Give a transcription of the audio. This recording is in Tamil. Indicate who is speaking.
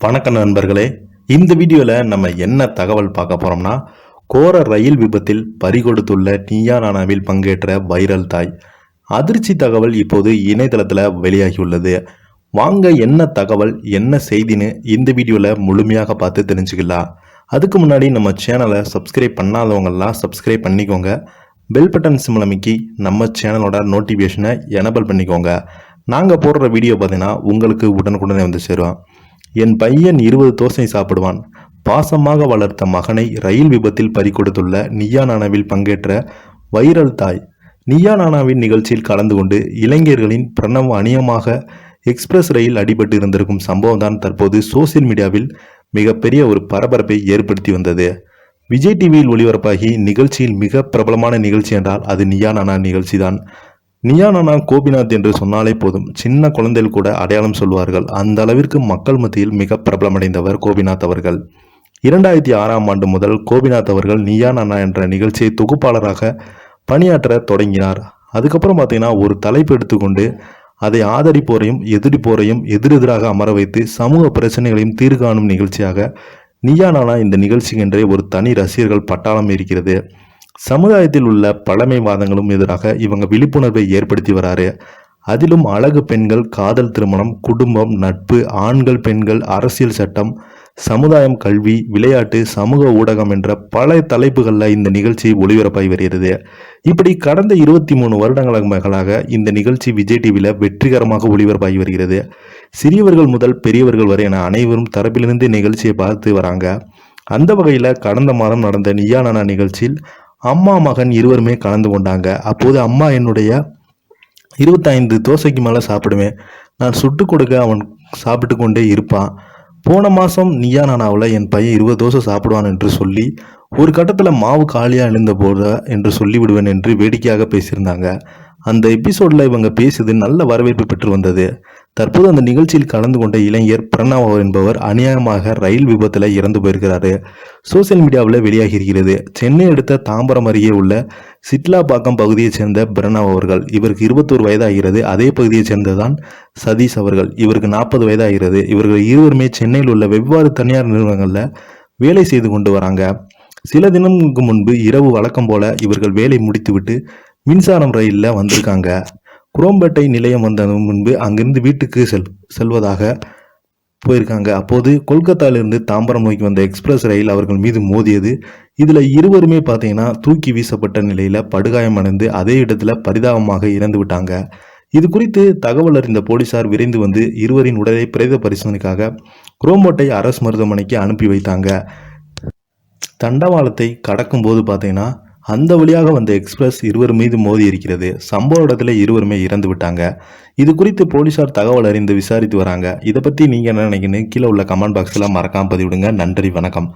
Speaker 1: வணக்கம் நண்பர்களே. இந்த வீடியோவில் நம்ம என்ன தகவல் பார்க்க போகிறோம்னா கோர ரயில் விபத்தில் பறிகொடுத்துள்ள நீயா நானாவில் பங்கேற்ற வைரல் தாய். அதிர்ச்சி தகவல் இப்போது இணையதளத்தில் வெளியாகியுள்ளது. வாங்க என்ன தகவல் என்ன செய்தின்னு இந்த வீடியோவில் முழுமையாக பார்த்து தெரிஞ்சுக்கலாம். அதுக்கு முன்னாடி நம்ம சேனலை சப்ஸ்கிரைப் பண்ணாதவங்கெல்லாம் சப்ஸ்கிரைப் பண்ணிக்கோங்க. பெல் பட்டன் சிம்மில் அமைக்கி நம்ம சேனலோட நோட்டிஃபிகேஷனை எனபிள் பண்ணிக்கோங்க. நாங்கள் போடுற வீடியோ பார்த்தீங்கன்னா உங்களுக்கு உடனுக்குடனே வந்து சேருவோம் என் பையன் இருபது தோசை சாப்பிடுவான். பாசமாக வளர்த்த மகனை ரயில் விபத்தில் பறிக்கொடுத்துள்ள நியா நானாவில் பங்கேற்ற வைரல் தாய். நியா நானாவின் நிகழ்ச்சியில் கலந்து கொண்டு இளைஞர்களின் பிரணவ அணியமாக எக்ஸ்பிரஸ் ரயில் அடிபட்டு இருந்திருக்கும் சம்பவம் தான் தற்போது சோசியல் மீடியாவில் மிகப்பெரிய ஒரு பரபரப்பை ஏற்படுத்தி வந்தது. விஜய் டிவியில் ஒளிபரப்பாகி நிகழ்ச்சியில் மிக பிரபலமான நிகழ்ச்சி என்றால் அது நியா நானா நிகழ்ச்சி தான் நியா நானா கோபிநாத் என்று சொன்னாலே போதும். சின்ன குழந்தைகள் கூட அடையாளம் சொல்வார்கள். அந்த அளவிற்கு மக்கள் மத்தியில் மிக பிரபலமடைந்தவர் கோபிநாத் அவர்கள். இரண்டாயிரத்தி ஆறாம் ஆண்டு முதல் கோபிநாத் அவர்கள் நியா நானா என்ற நிகழ்ச்சியை தொகுப்பாளராக பணியாற்ற தொடங்கினார். அதுக்கப்புறம் பார்த்தீங்கன்னா ஒரு தலைப்பு எடுத்துக்கொண்டு அதை ஆதரிப்போரையும் எதிரிப்போரையும் எதிரெதிராக அமர வைத்து சமூக பிரச்சனைகளையும் தீர்க்காணும் நிகழ்ச்சியாக நியா நானா இந்த நிகழ்ச்சிக்கென்றே ஒரு தனி ரசிகர்கள் பட்டாளம் இருக்கிறது. சமுதாயத்தில் உள்ள பழமைவாதங்களும் எதிராக இவங்க விழிப்புணர்வை ஏற்படுத்தி வராரு. அதிலும் அழகு பெண்கள் காதல் திருமணம் குடும்பம் நட்பு ஆண்கள் பெண்கள் அரசியல் சட்டம் சமுதாயம் கல்வி விளையாட்டு சமூக ஊடகம் என்ற பல தலைப்புகளில் இந்த நிகழ்ச்சி ஒளிபரப்பாகி வருகிறது. இப்படி கடந்த இருபத்தி மூணு வருடங்களாக இந்த நிகழ்ச்சி விஜய் டிவியில் வெற்றிகரமாக ஒளிபரப்பாகி வருகிறது. சிறியவர்கள் முதல் பெரியவர்கள் வரை என அனைவரும் தரப்பிலிருந்து நிகழ்ச்சியை பார்த்து வராங்க. அந்த வகையில் கடந்த மாதம் நடந்த நியானானா நிகழ்ச்சியில் அம்மா மகன் இருவருமே கலந்து கொண்டாங்க. அப்போது அம்மா என்னுடைய இருபத்தைந்து தோசைக்கு மேலே சாப்பிடுவேன். நான் சுட்டு கொடுக்க அவன் சாப்பிட்டு கொண்டே இருப்பான். போன மாதம் நீயா நானாவில் என் பையன் இருபது தோசை சாப்பிடுவான் என்று சொல்லி ஒரு கட்டத்தில் மாவு காலியாக எழுந்த போத என்று சொல்லிவிடுவேன் என்று வேடிக்கையாக பேசியிருந்தாங்க. அந்த எபிசோடில் இவங்க பேசியது நல்ல வரவேற்பு பெற்று வந்தது. தற்போது அந்த நிகழ்ச்சியில் கலந்து கொண்ட இளைஞர் பிரணவ் என்பவர் அநியாயமாக ரயில் விபத்தில் இறந்து போயிருக்கிறாரு. சோசியல் மீடியாவில் வெளியாகி இருக்கிறது சென்னை அடுத்த தாம்பரம் அருகே உள்ள சிட்லாபாக்கம் பகுதியைச் சேர்ந்த பிரணவ் அவர்கள் இவருக்கு இருபத்தோரு வயதாகிறது. அதே பகுதியைச் சேர்ந்ததான் சதீஷ் அவர்கள் இவருக்கு நாற்பது வயதாகிறது. இவர்கள் இருவருமே சென்னையில் உள்ள வெவ்வேறு தனியார் நிறுவனங்களில் வேலை செய்து கொண்டு வராங்க. சில தினங்களுக்கு முன்பு இரவு வழக்கம் போல இவர்கள் வேலை முடித்துவிட்டு மின்சாரம் ரயிலில் வந்திருக்காங்க. குரோம்பேட்டை நிலையம் வந்த முன்பு அங்கிருந்து வீட்டுக்கு செல் செல்வதாக போயிருக்காங்க. அப்போது கொல்கத்தாவிலிருந்து தாம்பரம் நோக்கி வந்த எக்ஸ்பிரஸ் ரயில் அவர்கள் மீது மோதியது. இதில் இருவருமே பார்த்தீங்கன்னா தூக்கி வீசப்பட்ட நிலையில் படுகாயமடைந்து அதே இடத்துல பரிதாபமாக இறந்து விட்டாங்க. இது குறித்து தகவல் அறிந்த போலீசார் விரைந்து வந்து இருவரின் உடலை பிரேத பரிசோதனைக்காக குரோம்பேட்டை அரசு மருத்துவமனைக்கு அனுப்பி வைத்தாங்க. தண்டவாளத்தை கடக்கும்போது பார்த்தீங்கன்னா அந்த வழியாக வந்த எக்ஸ்பிரஸ் இருவர் மீது மோதி இருக்கிறது. சம்பவ இடத்துல இருவருமே இறந்து விட்டாங்க. இது குறித்து போலீசார் தகவல் அறிந்து விசாரித்து வராங்க. இதை பற்றி நீங்கள் என்ன நினைக்கிறீங்க கீழே உள்ள கமெண்ட் பாக்ஸில் மறக்காம பதிவிடுங்க. நன்றி வணக்கம்.